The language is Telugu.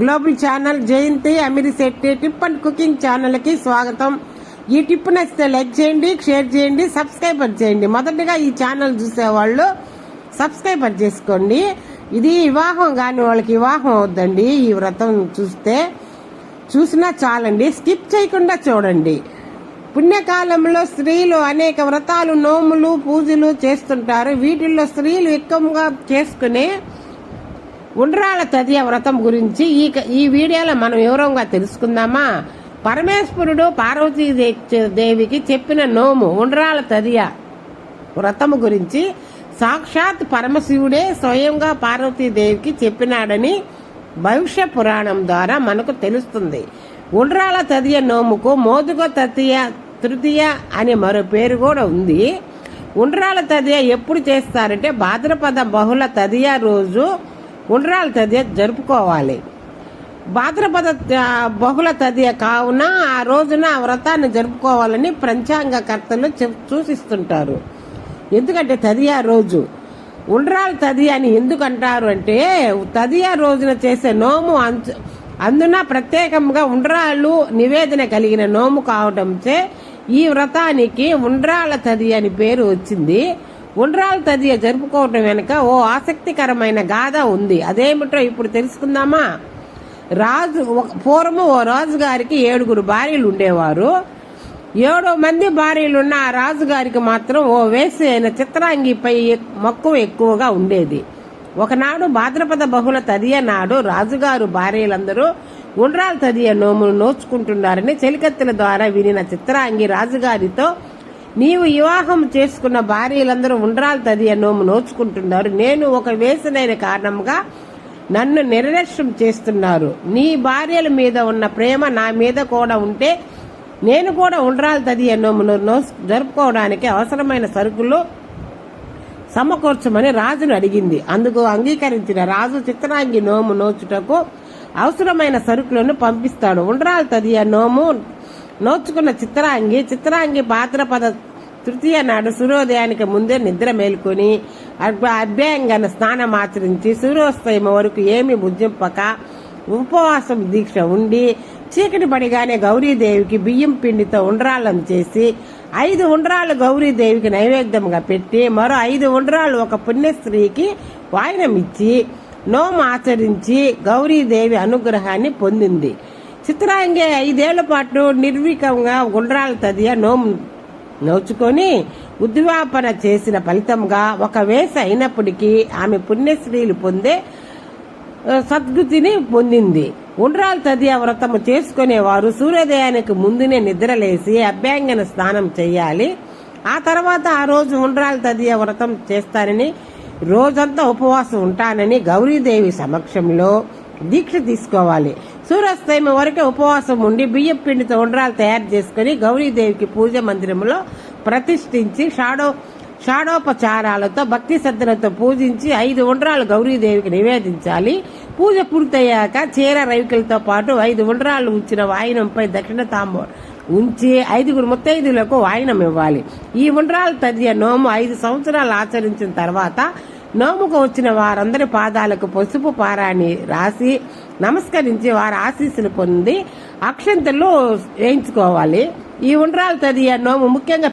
Global channel Jayanthi Amirisetti tip and cooking ఛానల్కి స్వాగతం. ఈ టిప్ నచ్చితే లైక్ చేయండి షేర్ చేయండి సబ్స్క్రైబర్ చేయండి. మొదటగా ఈ ఛానల్ చూసేవాళ్ళు సబ్స్క్రైబర్ చేసుకోండి. ఇది వివాహం కాని వాళ్ళకి వివాహం అవుద్దండి. ఈ వ్రతం చూస్తే చూసినా చాలండి. స్కిప్ చేయకుండా చూడండి. పుణ్యకాలంలో స్త్రీలు అనేక వ్రతాలు నోములు పూజలు చేస్తుంటారు. వీటిల్లో స్త్రీలు ఎక్కువగా చేసుకునే ఉండ్రాల తదియ వ్రతం గురించి ఈ ఈ వీడియోలో మనం వివరంగా తెలుసుకుందామా? పరమేశ్వరుడు పార్వతీ దేవికి చెప్పిన నోము ఉండ్రాల తదియ వ్రతము గురించి సాక్షాత్ పరమశివుడే స్వయంగా పార్వతీదేవికి చెప్పినాడని భవిష్య పురాణం ద్వారా మనకు తెలుస్తుంది. ఉండ్రాల తదియ నోముకు మోదుగ తదియ తృతీయ అనే మరో పేరు కూడా ఉంది. ఉండ్రాల తదియ ఎప్పుడు చేస్తారంటే భాద్రపద బహుళ తదియ రోజు ఉండ్రాల తదియ జరుపుకోవాలి. భాద్రపద బహుళ తదియ కావున ఆ రోజున ఆ వ్రతాన్ని జరుపుకోవాలని పంచాంగకర్తలు చెప్- సూచిస్తుంటారు. ఎందుకంటే తదియా రోజు. ఉండ్రాల తదియ అని ఎందుకు అంటారు అంటే తదియా రోజున చేసే నోము అంచు అందున ప్రత్యేకంగా ఉండ్రాళ్ళు నివేదన కలిగిన నోము కావడంచే ఈ వ్రతానికి ఉండ్రాల తది అని పేరు వచ్చింది. ఉండ్రాల తదియ జరుపుకోవటం వెనుక ఓ ఆసక్తికరమైన గాథ ఉంది. అదేమిటో ఇప్పుడు తెలుసుకుందామా? రాజు ఒక- పూర్వము ఓ రాజుగారికి ఏడుగురు భార్యలు ఉండేవారు. ఏడో మంది భార్యలున్న ఆ రాజుగారికి మాత్రం ఓ వేసి అయిన చిత్రాంగిపై మక్కువ ఎక్కువగా ఉండేది. ఒకనాడు భాద్రపద బహుళ తదియ నాడు రాజుగారు భార్యలందరూ ఉండ్రాల తదియ నోమును నోచుకుంటున్నారని చెలికత్తెల ద్వారా వినిన చిత్రాంగి రాజుగారితో నీవు వివాహం చేసుకున్న భార్యలందరూ ఉండ్రాల తది నోము నోచుకుంటున్నారు. నేను ఒక వేసనైన కారణంగా నన్ను నిర్లక్ష్యం చేస్తున్నారు. నీ భార్యల మీద ఉన్న ప్రేమ నా మీద కూడా ఉంటే నేను కూడా ఉండ్రాల తది నోమును నో జరుపుకోవడానికి అవసరమైన సరుకులు సమకూర్చమని రాజును అడిగింది. అందుకు అంగీకరించిన రాజు చిత్రాంగి నోము నోచుటకు అవసరమైన సరుకులను పంపిస్తాడు. ఉండ్రాల తదియ నోము నోచుకున్న చిత్రాంగి చిత్రాంగి భాద్రపద తృతీయ నాడు సూర్యోదయానికి ముందే నిద్ర మేల్కొని అభ్య- అభ్యంగన స్నానం ఆచరించి సూర్యోదయం వరకు ఏమి భుజింపక ఉపవాసం దీక్ష ఉండి చీకటి పడిగానే గౌరీదేవికి బియ్యం పిండితో ఉండ్రాళ్ళను చేసి ఐదు ఉండ్రాలు గౌరీదేవికి నైవేద్యంగా పెట్టి మరో ఐదు ఉండ్రాలు ఒక పుణ్యస్త్రీకి వాయనమిచ్చి నోము ఆచరించి గౌరీదేవి అనుగ్రహాన్ని పొందింది. చిత్రాంగి ఐదేళ్ళ పాటు నిర్వీకంగా ఉండ్రాల తదియ నోము నోచుకొని ఉద్వాపన చేసిన ఫలితంగా ఒక వేస అయినప్పటికీ ఆమె పుణ్యశ్రీలు పొందే సద్గుతిని సద్గతిని పొందింది. ఉండ్రాల తదియ వ్రతము చేసుకునేవారు సూర్యోదయానికి ముందునే నిద్రలేసి అభ్యంగన స్నానం చేయాలి. ఆ తర్వాత ఆ రోజు ఉండ్రాల తదియ వ్రతం చేస్తానని రోజంతా ఉపవాసం ఉంటానని గౌరీదేవి సమక్షంలో దీక్ష తీసుకోవాలి. సూర్యాస్తమయం వరకు ఉపవాసం ఉండి బియ్యం పిండితో ఉండ్రాలు తయారు చేసుకుని గౌరీదేవికి పూజ మందిరంలో ప్రతిష్ఠించి షాడో షాడోపచారాలతో భక్తి శ్రద్ధలతో పూజించి ఐదు ఉండ్రాలు గౌరీదేవికి నివేదించాలి. పూజ పూర్తయ్యాక చీర రవికలతో పాటు ఐదు ఉండ్రాలు ఉంచిన వాయినంపై దక్షిణ తాంబూ ఉంచి ఐదుగురు ముత్తైదులకు వాయినం ఇవ్వాలి. ఈ ఉండ్రాలు తదియ నోము ఐదు సంవత్సరాలు ఆచరించిన తర్వాత నోముకు వచ్చిన వారందరి పాదాలకు పసుపు పారాన్ని రాసి నమస్కరించి వారి ఆశీస్సులు పొంది అక్షంతలు వేయించుకోవాలి. ఈ ఉండ్రాలు తదియ నోము ముఖ్యంగా